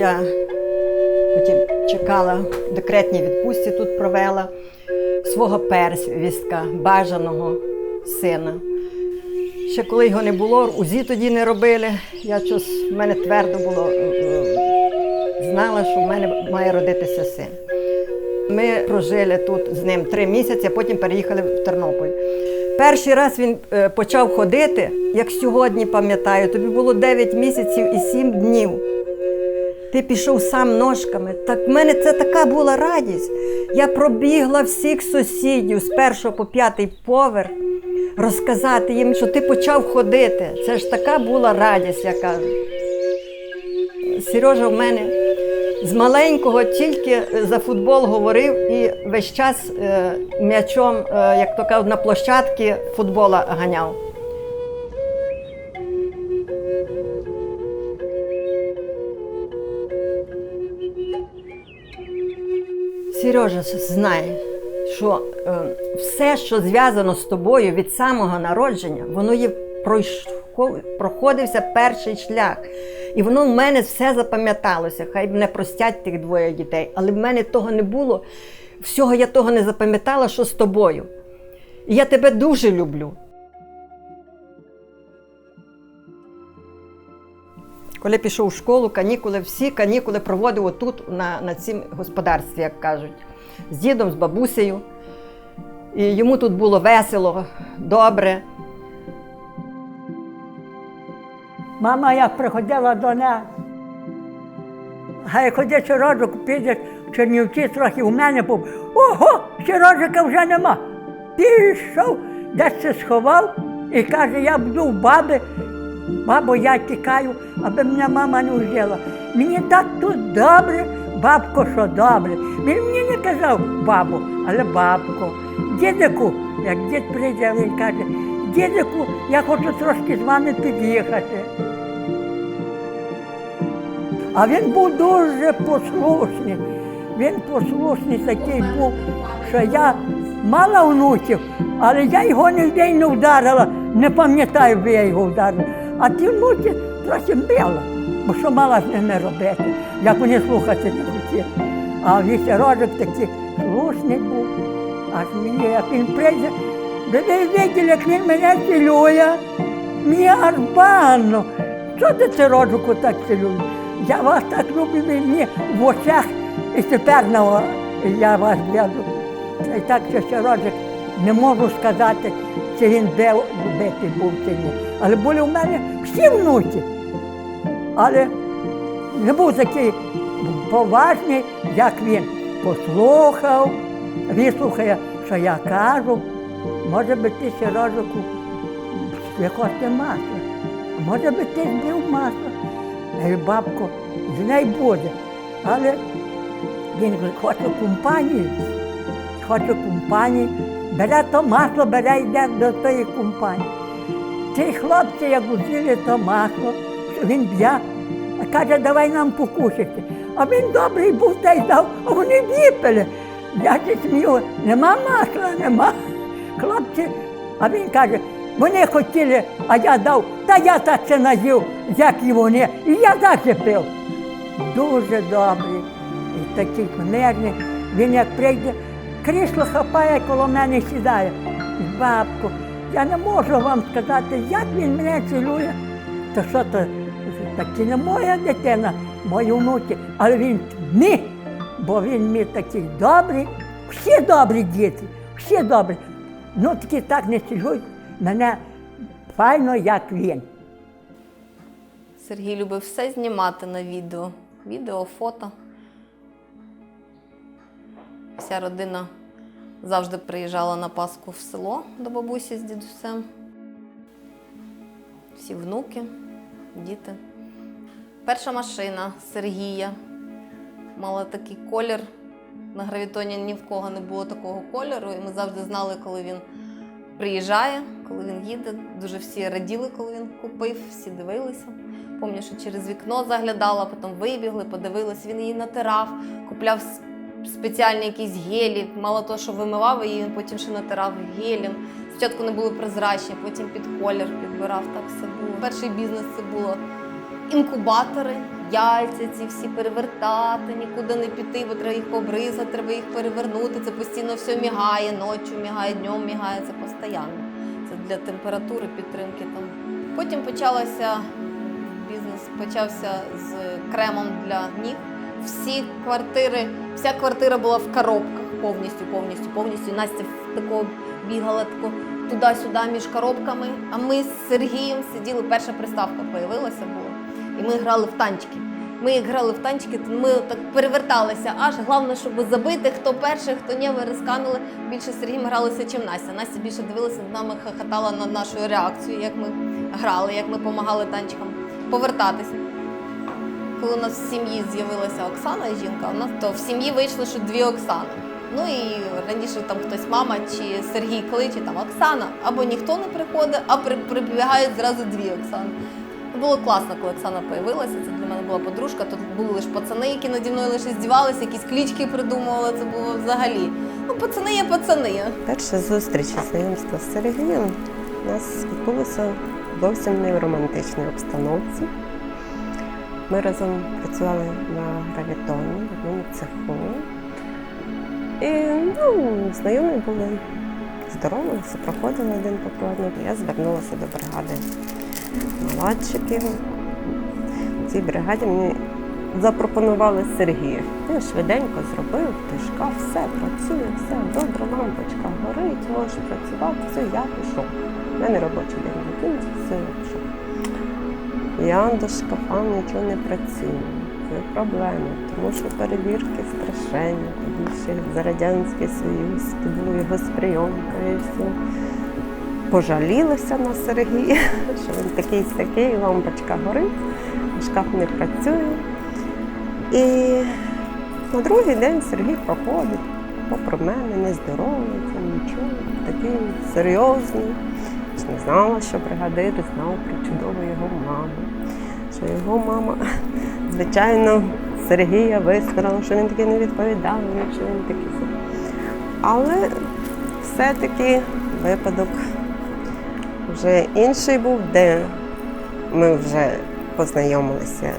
я потім чекала в декретній відпустці, тут провела свого первістка, бажаного сина. Ще коли його не було, УЗІ тоді не робили. Я щось, в мене твердо було, знала, що в мене має родитися син. Ми прожили тут з ним три місяці, а потім переїхали в Тернопіль. Перший раз він е, почав ходити, як сьогодні пам'ятаю, тобі було 9 місяців і 7 днів. Ти пішов сам ножками. Так в мене це така була радість. Я пробігла всіх сусідів з першого по п'ятий поверх, розказати їм, що ти почав ходити. Це ж така була радість, я кажу. Сережа в мене з маленького тільки за футбол говорив і весь час е, м'ячом, е, як то кажуть, на площадці футбола ганяв. Сережа знає, що е, все, що зв'язано з тобою від самого народження, воно є проходився перший шлях. І воно в мене все запам'яталося. Хай мене простять тих двоє дітей, але в мене того не було. Всього я того не запам'ятала, що з тобою. І я тебе дуже люблю. Коли пішов в школу, канікули, всі канікули проводив отут, на, на цім господарстві, як кажуть, з дідом, з бабусею. І йому тут було весело, добре. Мама як приходила до. А як ходить Чорожик, підеш в Чернівці, трохи у мене був. Ого, Чорожика вже нема. Пішов, десь це сховав і каже, я буду в баби. Бабо, я тікаю, аби мене мама не взяла. Мені так тут добре, бабко, що добре. Він мені не казав бабу, але бабко. Дідику, як дід прийде, він каже, дідику, я хочу трошки з вами під'їхати. А він був дуже послушний. Він послушний такий був, що я мала внуків, але я його ніде не вдарила. Не пам'ятаю, би я його вдарила. А ті внуки трохи била, бо що мала з ними робити, як вони слухати не хотіли. А вісерожик такий слушний був. Аж мені, як він прийде, де ви виділи, як він мене цілує, мені аж банно. Що ти це роджику так цілуєш? Я вас так люблю, ви мені в очах, і тепер на я вас гляду. І так, що ще не можу сказати, чи він бив, битий був чи ні. Але були у мене всі внуки. Але не був такий поважний, як він. Послухав, вислухає, що я кажу. Може би ти ще рожику хочете масло. А може би ти збив масло. Говорю, бабко, з неї буде. Але він хоче компанії, хоче компанії, бере то масло, бере йде до тої компанії. Ті хлопці, як узяли то масло, що він б'є, каже, давай нам покушати. А він добрий був та й дав, а вони випили. Я ще смію, нема масла, нема. Хлопці, а він каже, вони хотіли, а я дав, та я так це наїв, як і вони, і я так пив. Дуже добрий, і такий мирний. Він як прийде, крісло хапає коло мене сідає. Бабко, я не можу вам сказати, як він мене цілує. То що то таки не моя дитина, мої внуки, але він мій, бо він мій такий добрий, всі добрі діти, всі добрі. Ну такі так не цілують мене файно, як він. Сергій любив все знімати на відео. Відео, фото. Вся родина завжди приїжджала на Пасху в село до бабусі з дідусем. Всі внуки, діти. Перша машина Сергія мала такий колір. На гравітоні ні в кого не було такого кольору, і ми завжди знали, коли він приїжджає, коли він їде. Дуже всі раділи, коли він купив, всі дивилися. Пам'ятаю, що через вікно заглядала, потім вибігли, подивились. Він її натирав, купляв спеціальні якісь гелі. Мало того, що вимивав її, він потім ще натирав гелем Спочатку не були прозрачні, потім під колір підбирав, так все було. Перший бізнес це було інкубатори, яйця ці всі перевертати, нікуди не піти, бо треба їх побризати, треба їх перевернути. Це постійно все мігає, ночі мігає, днем мігає, це постійно. Це для температури, підтримки там. Потім почалося бізнес, почався з кремом для ніг. Всі квартири, вся квартира була в коробках повністю, повністю, повністю. І Настя в такого бігала тако туди-сюди між коробками. А ми з Сергієм сиділи, перша приставка появилася була. І ми грали в танчики. Ми як грали в танчики, то ми так переверталися. Аж головне, щоб забити, хто перший, хто ні, ви розкамили. Більше з Сергієм гралися, чим Настя. Настя більше дивилася над нами, хохотала на нашу реакцію, як ми грали, як ми допомагали танчикам повертатися. Коли у нас в сім'ї з'явилася Оксана, жінка, у нас то в сім'ї вийшло, що дві Оксани. Ну і раніше там хтось мама чи Сергій кличе там Оксана, або ніхто не приходить, а прибігають зразу дві Оксани. Було класно, коли Оксана появилася. Це для мене була подружка. Тут були лише пацани, які наді мною лише здівалися, якісь клічки придумували. Це було взагалі. Ну, пацани є пацани. Перша зустріч і знайомство з Сергієм у нас відбулося зовсім не в романтичній обстановці. Ми разом працювали на гравітоні в одному цеху. І ну, знайомі були здорові, все проходили один по одному. Я звернулася до бригади наладчиків. В цій бригаді мені запропонували Сергія. Він швиденько зробив, той шкаф, все працює, все добре, лампочка горить, можеш працювати, все, я пішов. У мене робочий день закінчився, все, я пішов. Я до шкафа нічого не працюю. Це проблема, тому що перевірки страшенні, тоді ще за Радянський Союз, його сприйомка і все. Пожалілася на Сергія, що він такий сякий, лампочка горить, шкаф не працює. І на другий день Сергій проходить попри мене, не здоровається, нічого, такий серйозний. Не знала, що бригадир знав про чудову його маму. Що його мама, звичайно, Сергія висказала, що він такий невідповідальний, що він такий. Але все-таки випадок вже інший був, де ми вже познайомилися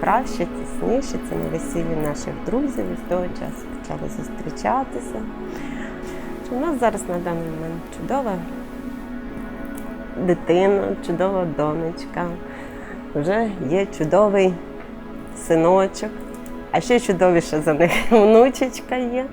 краще, тісніше. Це на весіллі наших друзів і з того часу почали зустрічатися. У нас зараз на даний момент чудова дитина, чудова донечка, вже є чудовий синочок, а ще чудовіше за них внучечка є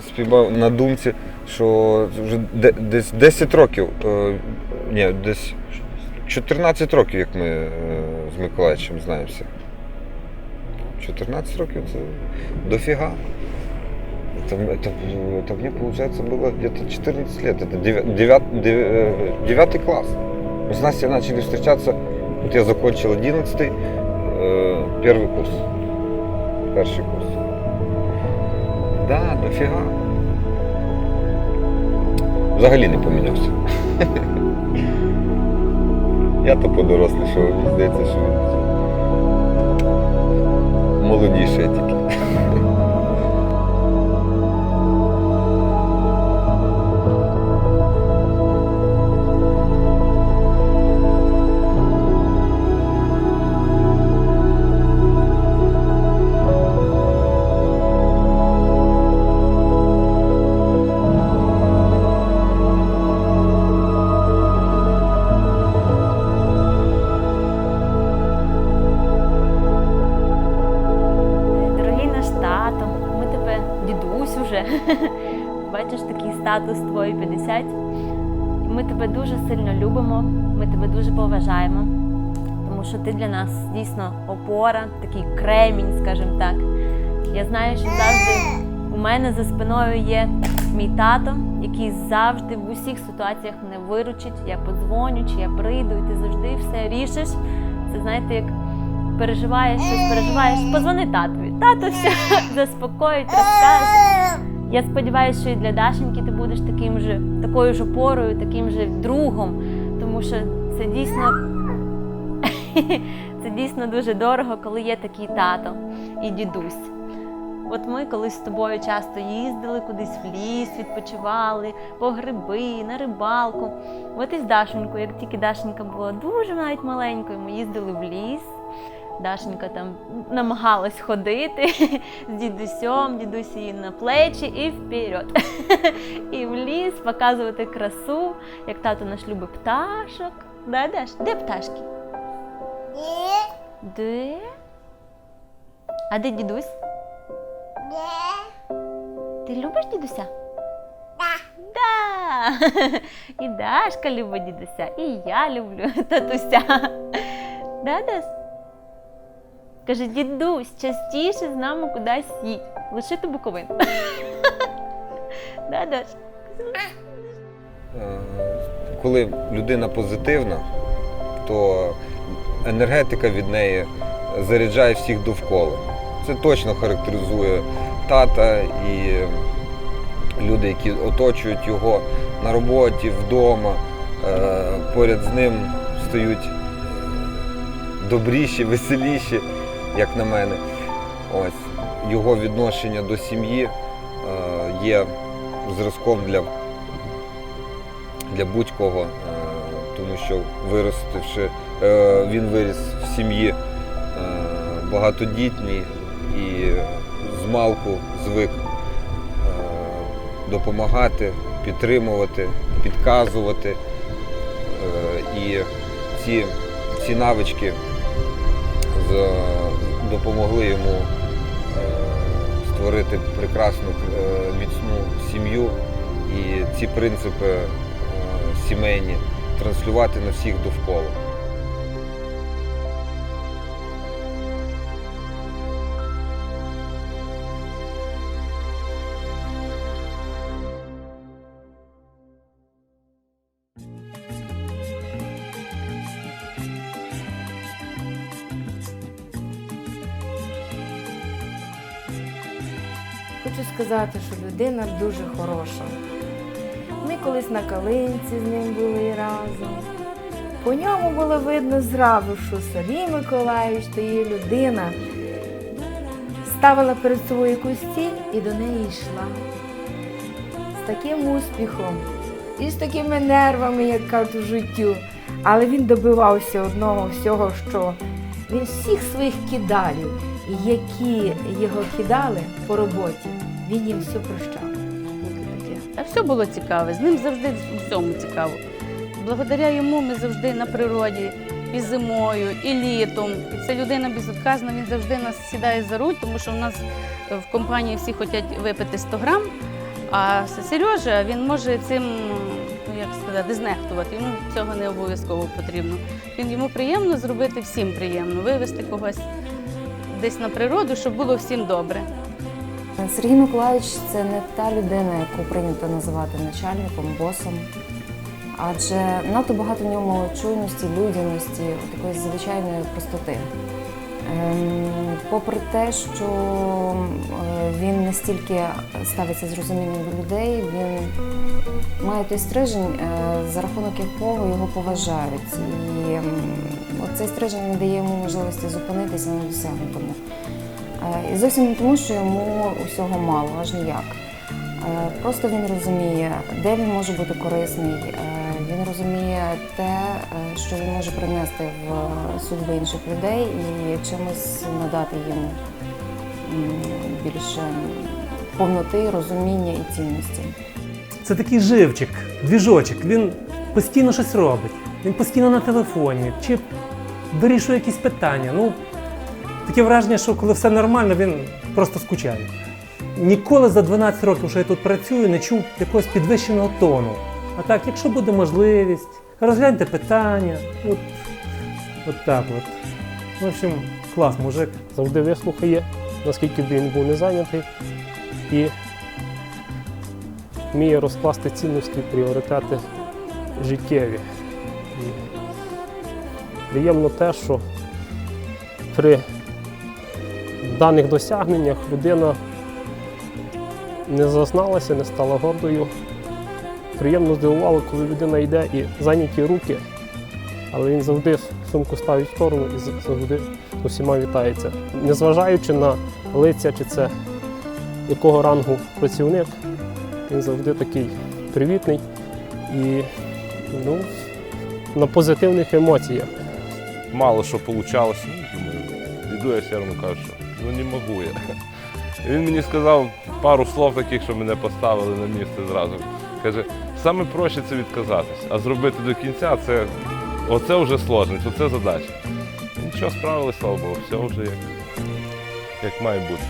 спіймав на думці, що вже де- десь 10 років, е, ні, десь 14 років, як ми е, з Миколаївичем знаємося. 14 років це дофіга. Это, это, это мне, получается, было где-то 14 лет. Это 9, 9, класс. Мы с Настей начали встречаться. Вот я закончил 11 э, первый курс. Перший курс. Да, дофіга. Взагалі не помінявся. Я то подорослішав, мені здається, що він молодіший тільки. Статус твій 50. Ми тебе дуже сильно любимо, ми тебе дуже поважаємо, тому що ти для нас дійсно опора, такий кремінь, скажімо так. Я знаю, що завжди у мене за спиною є мій тато, який завжди в усіх ситуаціях мене виручить. Я подзвоню, чи я прийду, і ти завжди все рішиш. Це знаєте, як переживаєш щось, переживаєш, позвони татові. Тато все заспокоїть, розкаже. Я сподіваюся, що і для Дашеньки ти будеш таким же, такою ж опорою, таким же другом, тому що це дійсно, це дійсно дуже дорого, коли є такий тато і дідусь. От ми колись з тобою часто їздили кудись в ліс, відпочивали, по гриби, на рибалку. От і з Дашенькою, як тільки Дашенька була дуже навіть маленькою, ми їздили в ліс. Дашенька там намагалась ходити з дідусем, дідусь її на плечі і вперед. І в ліс показувати красу, як тато наш любить пташок. Да, Даш? Де пташки? Де? А де дідусь? Ти любиш дідуся? Да. І Дашка любить дідуся, і я люблю татуся. Да, Дас? Каже, дідусь, частіше з нами кудись їдь. Лишити Буковину. Да, Даш? Е, Коли людина позитивна, то енергетика від неї заряджає всіх довкола. Це точно характеризує тата і люди, які оточують його на роботі, вдома. Е, Поряд з ним стають добріші, веселіші, як на мене. Ось його відношення до сім'ї е, є зразком для для будь-кого, е, тому що виростивши, е, він виріс в сім'ї багатодітній і з малку звик допомагати, підтримувати, підказувати. І ці, ці навички з- допомогли йому е, створити прекрасну е, міцну сім'ю і ці принципи е, сімейні транслювати на всіх довкола. Хочу сказати, що людина дуже хороша. Ми колись на калинці з ним були разом. По ньому було видно зразу, що Сергій Миколаївич то є людина. Ставила перед собою якусь ціль і до неї йшла. З таким успіхом і з такими нервами, як кажуть, у життю. Але він добивався одного всього, що він всіх своїх кидалів, які його кидали по роботі, він їм все прощав. А все було цікаве, з ним завжди в всьому цікаво. Благодаря йому ми завжди на природі, і зимою, і літом. І це людина безотказна, він завжди нас сідає за руль, тому що в нас в компанії всі хочуть випити 100 грам. А Сережа він може цим, ну як сказати, знехтувати. Йому цього не обов'язково потрібно. Він йому приємно зробити всім приємно, вивезти когось десь на природу, щоб було всім добре. Сергій Миколаївич це не та людина, яку прийнято називати начальником, босом. Адже надто багато в ньому чуйності, людяності, такої звичайної простоти. Ем, Попри те, що е, він настільки ставиться з розумінням до людей, він має той стрижень, е, за рахунок якого його поважають. І ем, цей стрижень не дає йому можливості зупинитися на досягнутому. Е, І зовсім не тому, що йому усього мало, аж ніяк. Е, Просто він розуміє, де він може бути корисний, е, він розуміє те, що він може принести в судьби інших людей і чимось надати їм більше повноти, розуміння і цінності. Це такий живчик, двіжочок. Він постійно щось робить. Він постійно на телефоні чи вирішує якісь питання. Ну, таке враження, що коли все нормально, він просто скучає. Ніколи за 12 років, що я тут працюю, не чув якогось підвищеного тону. А так, якщо буде можливість, розгляньте питання. От, от так от. В общем, клас, мужик. завжди вислухає, наскільки б він був не зайнятий, і вміє розкласти цінності, пріоритети життєві. І приємно те, що при даних досягненнях людина не зазналася, не стала гордою. Приємно здивувало, коли людина йде і зайняті руки, але він завжди сумку ставить в сторону і завжди усіма вітається. Незважаючи на лиця, чи це якого рангу працівник, він завжди такий привітний і ну, на позитивних емоціях. мало що вийшло. Думаю, іду я все одно кажу, що ну не можу я. Він мені сказав пару слов таких, що мене поставили на місце зразу. Каже, саме проще це відказатись, а зробити до кінця це оце вже сложність, оце задача. Нічого, справили, слава Богу, все вже як, як має бути.